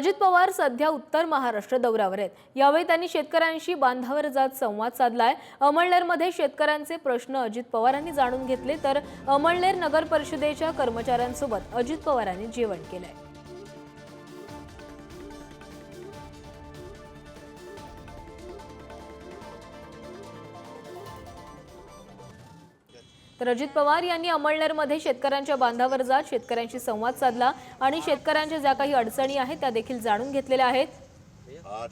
अजित पवार सध्या उत्तर महाराष्ट्र दौऱ्यावर आहेत. यावेळी त्यांनी शेतकऱ्यांशी बांधावर जात संवाद साधलाय. अमळनेरमध्ये शेतकऱ्यांचे प्रश्न अजित पवारांनी जाणून घेतले तर अमळनेर नगर परिषदेच्या कर्मचाऱ्यांसोबत अजित पवारांनी जेवण केलंय. तर अजित पवार यांनी अमळनेरमध्ये शेतकऱ्यांच्या बांधावर जात शेतकऱ्यांशी संवाद साधला आणि शेतकऱ्यांच्या ज्या काही अडचणी आहेत त्या देखील जाणून घेतलेल्या आहेत. आठ